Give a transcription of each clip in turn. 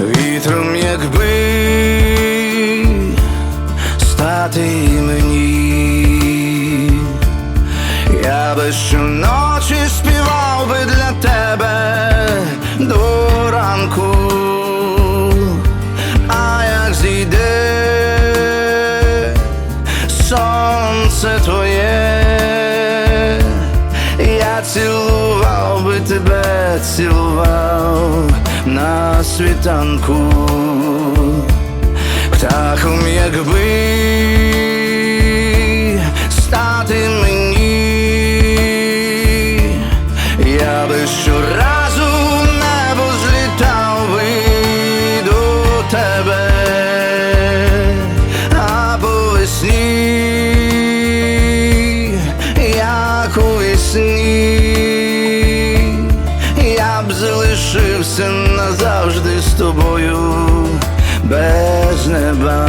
вітром, якби стати мені, я би щоночі співав би для тебе до ранку, а як зійде сонце твоє, я цілував би тебе, цілував світанку, птахом, якби б залишився назавжди з тобою без неба.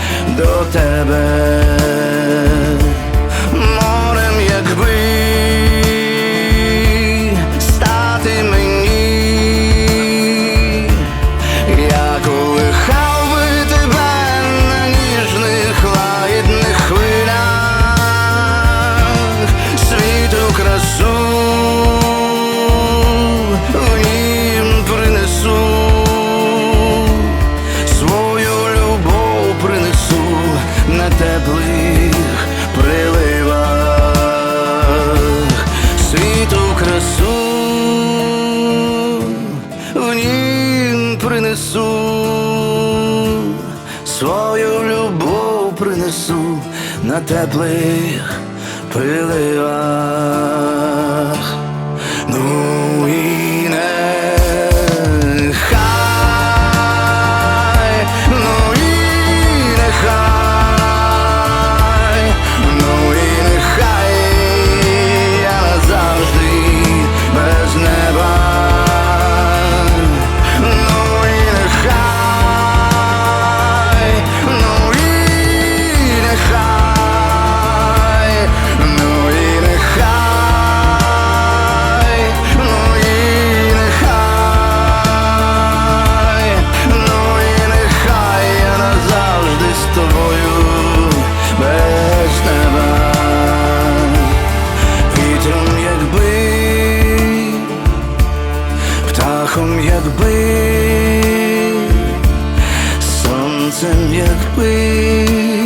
до тебе. Принесу, свою любов принесу на теплих приливах. Сонцем, як пиль